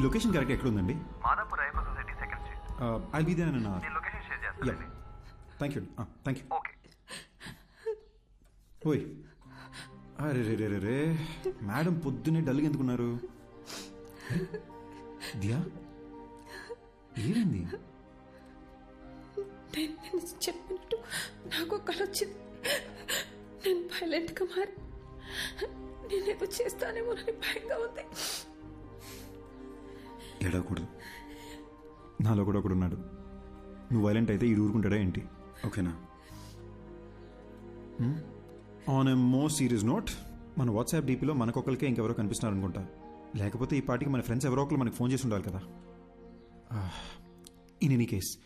ఈ location correct ఎక్కడ ఉందండి Madhapur Ayyappa society second street. I be there అన్న నేను లొకేషన్ షేర్ యా చేస్తానండి thank you thank you okay ఓయ్. అరే రే రే రే మేడం పొద్దున్నే డల్గా ఎందుకున్నారు? దియా? ఏమైంది? నేను నేను చెప్పినట్టు నాకు ఒక కళ వచ్చింది. నేను వైలెంట్గా మారి నేనేదో చేస్తానేమోనని భయంగా ఉంది. ఏడవకూడదు. నాలో కూడా ఒకడు ఉన్నాడు. నువ్వు వైలెంట్ అయితే ఈ ఊరుకుంటాడా ఏంటి? ఓకేనా? On a most serious note మన వాట్సాప్ డీపీలో మనకొకరికే ఇంకెవరో కనిపిస్తున్నారు అనుకుంటా లేకపోతే ఈ పాటికి మన ఫ్రెండ్స్ ఎవరో ఒకరు మనకి ఫోన్ చేసి ఉండాలి కదా. ఇన్ ఎనీ కేస్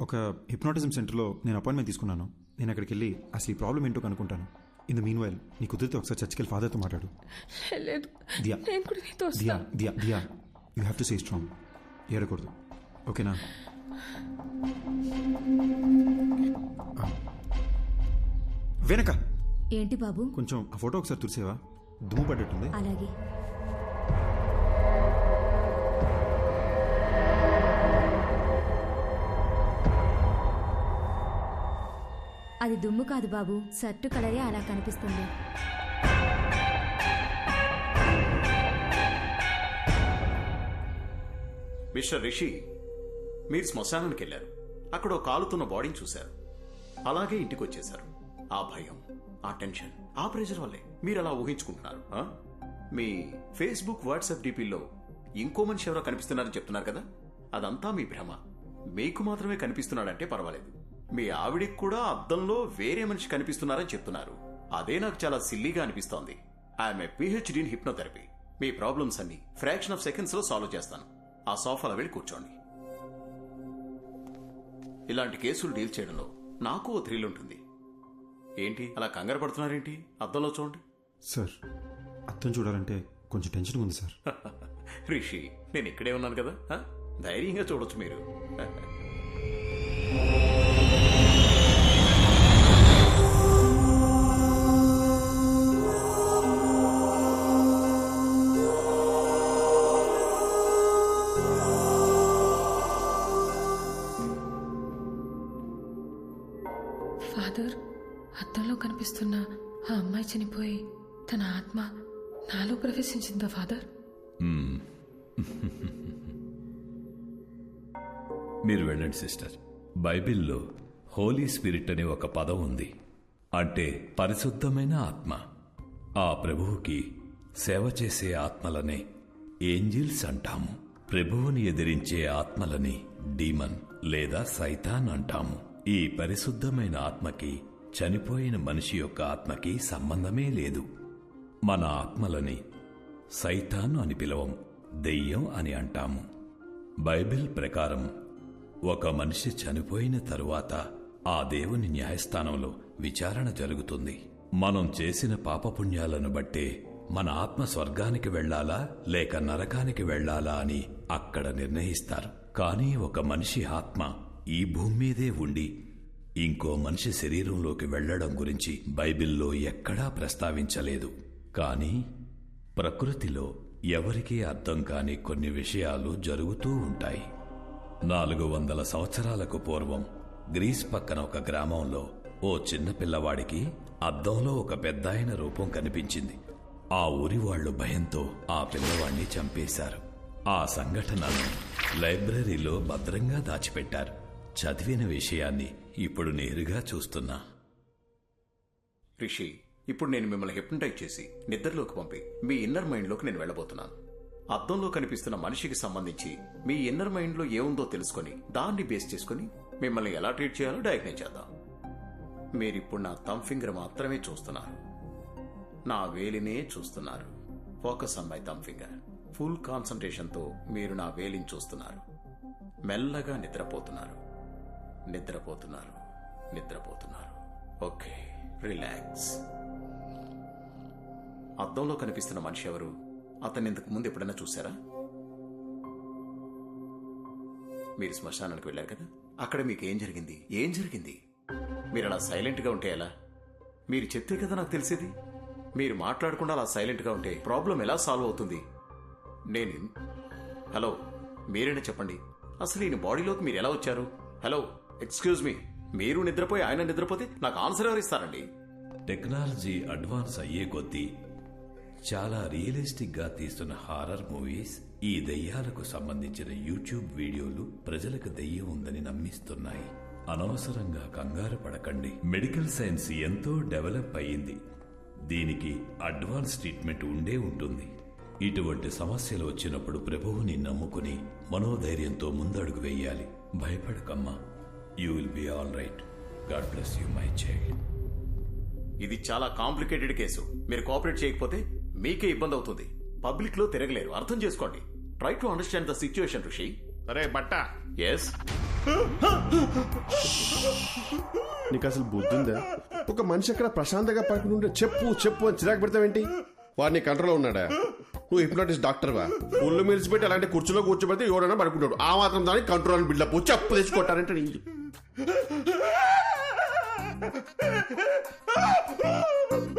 ఒక హిప్నాటిజం సెంటర్లో నేను అపాయింట్మెంట్ తీసుకున్నాను. నేను అక్కడికి వెళ్ళి అసలు ఈ ప్రాబ్లం ఏంటో కనుక్కుంటాను. ఇన్ ద మీన్ వైల్ నీ కుదిరితే ఒకసారి చర్చికి వెళ్ళి ఫాదర్తో మాట్లాడు. లేదు. దియా. నేను కూడా నీతో దియా వస్తాను Diya Diya. You have to say strong ఏడకూడదు. ఓకేనా. వెనక. ఏంటి బాబు? కొంచెం ఆ ఫోటో ఒకసారి తుడిసేవా? దుమ్ము పడ్డట్టుంది. అలాగే. అది దుమ్ము కాదు బాబు. షర్టు కలరే అలా కనిపిస్తుంది. మిస్టర్ రిషి మీరు శ్మశానానికి వెళ్ళారు అక్కడ కాలుతున్న బాడీని చూశారు. అలాగే ఇంటికి వచ్చేశారు ఆ భయం ఆ టెన్షన్ ఆ ప్రెషర్ వల్లే మీరు అలా ఊహించుకుంటున్నారు మీ ఫేస్బుక్ వాట్సాప్ డిపిలో ఇంకో మనిషి ఎవరో కనిపిస్తున్నారని చెప్తున్నారు కదా? అదంతా మీ భ్రమ. మీకు మాత్రమే కనిపిస్తున్నాడంటే పర్వాలేదు. మీ ఆవిడికి కూడా అద్దంలో వేరే మనిషి కనిపిస్తున్నారని చెప్తున్నారు. అదే నాకు చాలా సిల్లీగా అనిపిస్తోంది. I'm a PhD in hypnotherapy. Me problems అన్ని ఫ్రాక్షన్ ఆఫ్ సెకండ్స్లో సాల్వ్ చేస్తాను. ఆ సోఫాలో వెళ్ళి కూర్చోండి. ఇలాంటి కేసులు డీల్ చేయడంలో నాకు ఓ థ్రిల్ ఉంటుంది. ఏంటి? అలా కంగారు పడుతున్నారేంటి? అద్దంలో చూడండి. సార్ అర్థం చూడాలంటే కొంచెం టెన్షన్ ఉంది సార్. రిషి నేను ఇక్కడే ఉన్నాను కదా? ధైర్యంగా చూడొచ్చు మీరు. ఫాదర్ అద్దంలో కనిపిస్తున్న ఆ అమ్మాయి చనిపోయి తన ఆత్మ నాలో ప్రవేశించిందా ఫాదర్? మీరు వెళ్ళండి సిస్టర్. బైబిల్లో హోలీ స్పిరిట్ అనే ఒక పదం ఉంది. అంటే పరిశుద్ధమైన ఆత్మ. ఆ ప్రభువుకి సేవ చేసే ఆత్మలనే ఏంజిల్స్ అంటాము. ప్రభువుని ఎదిరించే ఆత్మలని డీమన్ లేదా సైతాన్ అంటాము. ఈ పరిశుద్ధమైన ఆత్మకి చనిపోయిన మనిషి యొక్క ఆత్మకి సంబంధమే లేదు. మన ఆత్మలని సైతాను అని పిలవం దెయ్యం అని అంటాము. బైబిల్ ప్రకారం ఒక మనిషి చనిపోయిన తరువాత ఆ దేవుని న్యాయస్థానంలో విచారణ జరుగుతుంది. మనం చేసిన పాపపుణ్యాలను బట్టే మన ఆత్మ స్వర్గానికి వెళ్ళాలా లేక నరకానికి వెళ్ళాలా అని అక్కడ నిర్ణయిస్తారు. కానీ ఒక మనిషి ఆత్మ ఈ భూమి మీదే ఉండి ఇంకో మనిషి శరీరంలోకి వెళ్ళడం గురించి బైబిల్లో ఎక్కడా ప్రస్తావించలేదు. కానీ ప్రకృతిలో ఎవరికీ అర్థం కాని కొన్ని విషయాలు జరుగుతూ ఉంటాయి. నాలుగు వందల సంవత్సరాలకు పూర్వం గ్రీస్ పక్కన ఒక గ్రామంలో ఓ చిన్న పిల్లవాడికి అద్దంలో ఒక పెద్దాయన రూపం కనిపించింది. ఆ ఊరి వాళ్ళు భయంతో ఆ పిల్లవాడిని చంపేశారు. ఆ సంఘటనను లైబ్రరీలో భద్రంగా దాచిపెట్టారు. చదివిన విషయాన్ని ఇప్పుడు నేరుగా చూస్తున్నా. రిషి ఇప్పుడు నేను మిమ్మల్ని హిప్నటైజ్ చేసి నిద్రలోకి పంపి మీ ఇన్నర్ మైండ్లోకి నేను వెళ్ళబోతున్నాను. అద్దంలో కనిపిస్తున్న మనిషికి సంబంధించి మీ ఇన్నర్ మైండ్లో ఏముందో తెలుసుకొని దాన్ని బేస్ చేసుకొని మిమ్మల్ని ఎలా ట్రీట్ చేయాలో డయాగ్నైజ్ చేద్దాం. మీరిప్పుడు నా థమ్ ఫింగర్ మాత్రమే చూస్తున్నారు. నా వేలినే చూస్తున్నారు. Focus on my thumb finger full కాన్సన్ట్రేషన్తో మీరు నా వేలిని చూస్తున్నారు. మెల్లగా నిద్రపోతున్నారు. నిద్రపోతున్నారు. నిద్రపోతున్నారు. Okay relax. అద్దంలో కనిపిస్తున్న మనిషి ఎవరు? అతన్ని ఇంతకు ముందు ఎప్పుడైనా చూసారా మీరు శ్మశానానికి వెళ్ళారు కదా? అక్కడ మీకు ఏం జరిగింది? ఏం జరిగింది? మీరు అలా సైలెంట్గా ఉంటే ఎలా? మీరు చెప్తే కదా నాకు తెలిసేది? మీరు మాట్లాడకుండా అలా సైలెంట్గా ఉంటే ప్రాబ్లం ఎలా సాల్వ్ అవుతుంది? నేను హలో మీరేనా చెప్పండి. అసలు ఈయన బాడీలోకి మీరు ఎలా వచ్చారు? హలో ఎక్స్క్యూజ్ మీ మీరు నిద్రపోయి ఆయన నిద్రపోతే నాకు ఆన్సర్ ఎవరు ఇస్తారండి? టెక్నాలజీ అడ్వాన్స్ అయ్యే కొద్దీ చాలా రియలిస్టిక్గా తీస్తున్న హారర్ మూవీస్ ఈ దెయ్యాలకు సంబంధించిన యూట్యూబ్ వీడియోలు ప్రజలకు దెయ్యం ఉందని నమ్మిస్తున్నాయి. అనవసరంగా కంగారు పడకండి. మెడికల్ సైన్స్ ఎంతో డెవలప్ అయ్యింది. దీనికి అడ్వాన్స్ ట్రీట్మెంట్ ఉండే ఉంటుంది. ఇటువంటి సమస్యలు వచ్చినప్పుడు ప్రభువుని నమ్ముకుని మనోధైర్యంతో ముందడుగు వేయాలి. భయపడకమ్మా. You will be all right God bless you my child ఇది చాలా కాంప్లికేటెడ్ కేసు. మీరు కోఆపరేట్ చేయకపోతే మీకే ఇబ్బంది అవుతుంది. పబ్లిక్లో తిరగలేరు. అర్థం చేసుకోండి. Try to understand the situation Rishi అరే బట్ట. ఎస్ నీకు అసలు బుద్ధి ఉందా? ఒక మనిషి అక్కడ ప్రశాంతంగా పడుకుని ఉంటే చెప్పు చెప్పు అని చిరాకు పెడతావేంటి? వాడిని కంట్రోల్లో ఉన్నాడా? నువ్వు హిప్నాటిస్ట్ డాక్టర్వా ఒళ్ళు మిరిచిపెట్టి అలాంటి కుర్చీలో కూర్చోబెడితే ఎవరైనా పడుకుంటాడు ఆ మాత్రం దానికి కంట్రోల్ అని బిల్డప్ చెప్పు తెచ్చుకుంటారంటే నీ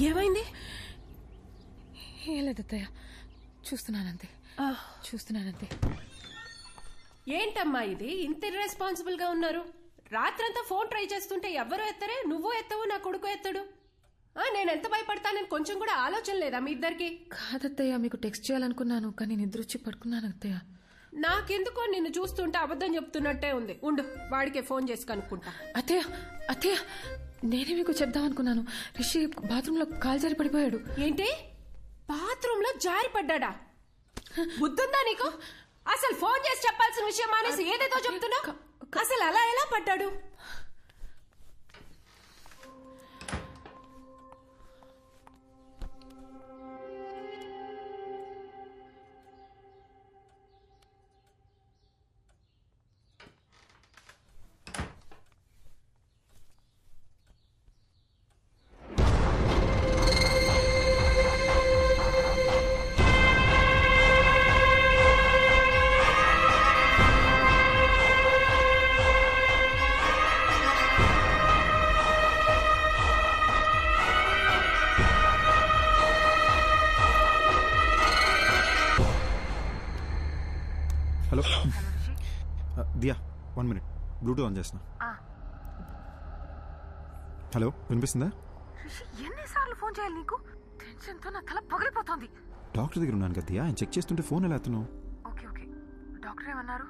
ఏమైంది? ఏం లేదు అత్తయ్య. చూస్తున్నానంతే. చూస్తున్నానంతే. ఏంటమ్మా ఇది? ఇంత ఇర్రెస్పాన్సిబుల్గా ఉన్నారు. రాత్రంతా ఫోన్ ట్రై చేస్తుంటే ఎవరు ఎత్తరే? నువ్వు ఎత్తవు నా కొడుకు ఎత్తడు. ఆ, నేను ఎంత భయపడతానని కొంచెం కూడా ఆలోచన లేదా మీ ఇద్దరికి? కాదత్తయ్య మీకు టెక్స్ట్ చేయాలనుకున్నాను కానీ నిద్ర వచ్చి పడుకున్నాను అత్తయ్య. నాకెందుకో నిన్ను చూస్తుంటే అబద్ధం చెప్తున్నట్టే ఉంది. ఉండు వాడికే ఫోన్ చేసి కనుక్కుంటా. అత్తయ్య అత్తయ్య నేనే మీకు చెప్దాం అనుకున్నాను. రిషి బాత్రూంలో కాలు జారి పడిపోయాడు. ఏంటి? బాత్రూమ్లో జారి పడ్డాడా? బుద్ధుందా నీకు? అసలు ఫోన్ చేసి చెప్పాల్సిన విషయం మానేసి ఏదేదో చెప్తున్నా అసలు అలా ఎలా పడ్డాడు? One minute. బ్లూటూత్ ఆన్ చేస్తున్నా. హలో వినిపిస్తుందా? ఎన్నిసార్లు ఫోన్ చేయాలి నీకు? టెన్షన్తో నా తల పగిలిపోతోంది డాక్టర్ దగ్గర ఉన్నాను కదా ఆయన చెక్ చేస్తుంటే ఫోన్ ఎలా ఎత్తున్నావు ఓకే ఓకే. డాక్టర్ ఏమన్నారు?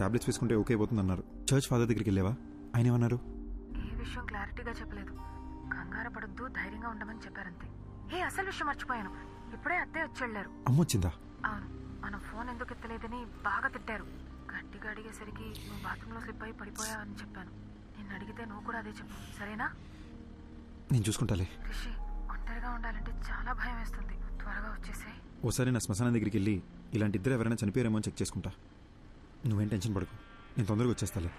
టాబ్లెట్స్ వేసుకుంటే ఓకే అయిపోతుంది అన్నారు. చర్చ్ ఫాదర్ దగ్గరికి వెళ్ళావా? ఆయన ఏమన్నారు? ఏ విషయం క్లారిటీగా చెప్పలేదు. కంగారు పడొద్దు ధైర్యంగా ఉండమని చెప్పారంతే. ఏ అసలు విషయం మర్చిపోయాను. ఇప్పుడే అత్తయ్య వచ్చి వెళ్ళారు. అమ్మ వచ్చిందా? అవును. మనం ఫోన్ ఎందుకు ఎత్తలేదని బాగా తిట్టారు. గట్టిగా అడిగేసరికి నువ్వు బాత్రూంలో స్లిప్ అయి పడిపోయావని చెప్పాను. నిన్ను అడిగితే నువ్వు కూడా అదే చెప్పు. సరేనా? నేను చూసుకుంటాలే. రిషి ఒంటరిగా ఉండాలంటే చాలా భయం వేస్తుంది. త్వరగా వచ్చేసాయి ఓసారి నా శ్మశానం దగ్గరికి వెళ్ళి ఇలాంటి ఇద్దరు ఎవరైనా చనిపోయారేమో అని చెక్ చేసుకుంటా. నువ్వేం టెన్షన్ పడకు. నేను తొందరగా వచ్చేస్తాలే.